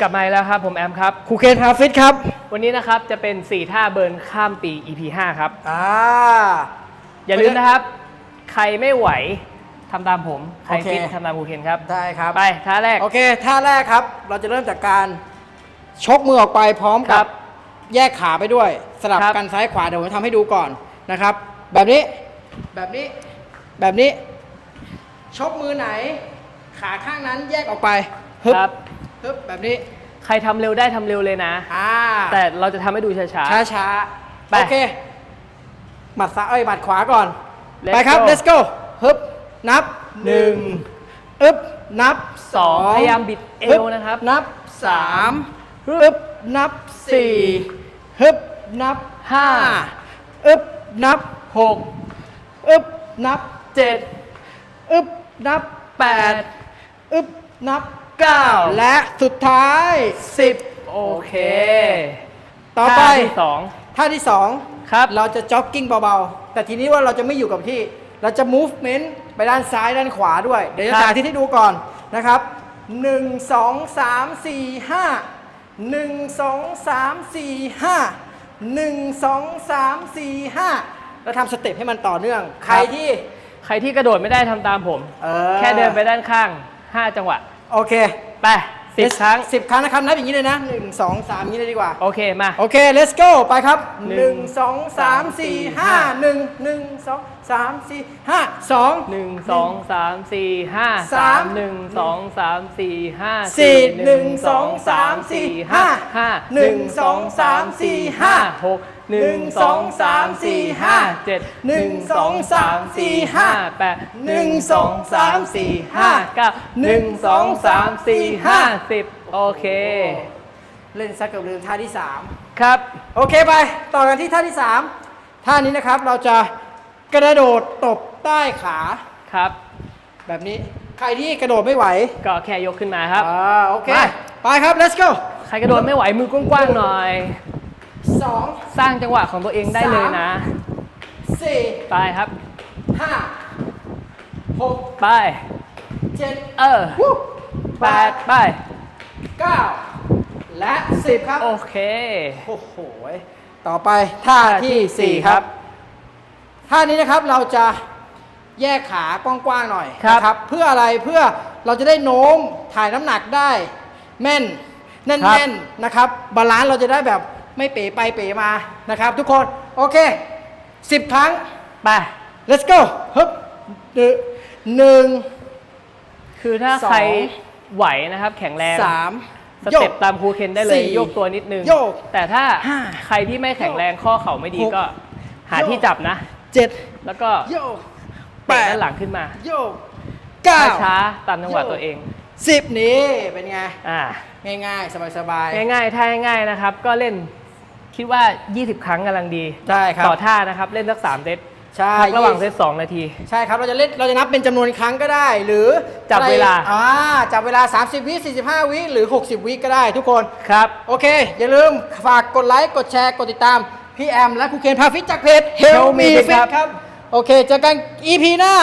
กลับมาอีกแล้วครับผมแอมครับครูเคนพาฟิตครับ วันนี้นะครับจะเป็น 4 ท่าเบิร์นข้ามปี EP 5 ครับ อ่า อย่าลืมนะครับ ใครไม่ไหวทำตามผม ใครโอเค ฟิตทำตามครูเคนครับ ได้ครับ ไปท่าแรก โอเค ท่าแรกครับ เราจะเริ่มจากการชกมือออกไปพร้อมครักับบ แยกขาไปด้วย สลับครับ กันซ้ายขวา เดี๋ยวผมทำให้ดูก่อนนะครับ แบบนี้ แบบนี้ แบบนี้ ชกมือไหน ขาข้างนั้นแยกออกไปฮึบครับ ฮึบแบบนี้ ใครทำเร็วได้ทำเร็วเลยนะ อ่าแต่เราจะทำให้ดูช้า ช้าช้าๆไปโอเคหมัดซ้ายเอ้ยหมัดขวาก่อน Let's ไปครับ go let's go ฮึบนับหนึ่งอึบนับๆสองพยายามบิดเอฮึวนะครับนับสามฮึอึบบนับสี่สี่ฮึบนับห้า อึบนับหกอึบนับเจ็ด อึบนับแปดอึบนับ เก้าและสุดท้ายสิบโอเค ต่อไปท่าที่สองท่าที่สองครับ เราจะจ็อกกิ้งเบาๆ แต่ทีนี้ว่าเราจะไม่อยู่กับที่ เราจะ movement ไปด้านซ้ายด้านขวาด้วย เดี๋ยวจะครับสาธิตให้ดูก่อนนะครับ 1 2 3 4 5 1 2 3 4 5 1 2 3 4 5 เราทำสเต็ปให้มันต่อเนื่อง ใครที่ใครที่กระโดดไม่ได้ทำตามผมเออแค่เดินไปด้านข้าง 5 จังหวะ โอเคไปสิบครั้งสิบครั้งนะครับนับอย่างนี้เลยนะ1 2 3อย่างนี้เลยดีกว่า โอเคมา โอเค let's go ไปครับหนึ่ง1 2 3 4 5 1 1 2 3 4 5 2หนึ่งสองสามสี่ห้าสาสามมหนึ่งสองสามสี่ห้าสี่หนึ่งสองสามสี่ห้าห้าหนึ่งสองสามสี่ห้าหก หนึ่งสองสามสี่ห้าเจ็ดหนึ่งสองสามสี่ห้าแปดหนึ่งสองสามสี่ห้าเก้าหนึ่งสองสามสี่ห้าสิบโอเค เล่นซักกับลืมท่าที่ครับ3โอเคไป ต่อกันที่ท่าที่3ท่านี้นะครับเราจะกระโดดตบใต้ขาครับ แบบนี้ใครที่กระโดดไม่ไหว ก็แค่ยกขึ้นมาครับอ่าโอเค ไปไปครับ let's go ใครกระโดดไม่ไหวมือกว้างๆหน่อย สองสร้างจังหวะของตัวเองได้เลยนะสี่ไปครับห้าหกไปเจ็ดเออวู้แปดไปเก้าและสิบครับ โอเคโอ้โหต่อไปท่าที่4ครับท่านี้นะครับเราจะแยกขากว้างๆหน่อยครับนะครับ เพื่ออะไรเพื่อเราจะได้โน้มถ่ายน้ำหนักได้ แม่นแน่นๆนะครับ บาลานซ์เราจะได้แบบ ไม่เป๋ไปเป๋มานะครับ ทุกคน โอเค10ครั้ง ไป let's go ฮึบหนึ่ง คือถ้าสอง ใครไหวนะครับ แข็งแรงสามสเต็ปตามครูเคนได้เลยสี่โยกตัวนิดนึง โยกแต่ถ้าห้าใครที่ไม่แข็งแรงข้อเข่าไม่ดีหกก็ หาโยกที่จับนะ เจ็ดแล้วก็โยกเตะด้านหลังขึ้นมาโยกเก้า ช้าๆตามจังหวะโยก ตัวเอง สิบนี้เป็นไง อ่า ง่ายๆ สบายๆ ง่ายๆท่าง่ายๆนะครับ ก็เล่น คิดว่า 20 ครั้งกำลังดีใช่ครับ ต่อท่านะครับ เล่นสัก3เซตใช่พักระหว่างเซยี่ต2นาที ใช่ครับเราจะเล่นเราจะนับเป็นจำนวนครั้งก็ได้ หรือจับเวลาใครอ่าจับเวลา 30 วิ45 วิหรือ 60 วิก็ได้ทุกคน ครับ โอเค อย่าลืมฝากกดไลค์กดแชร์กดติดตาม พี่แอม และครูเคนพาฟิตจากเพจ Help Help Me Me Fit Fit ครับ โอเคเจอกัน EP หน้า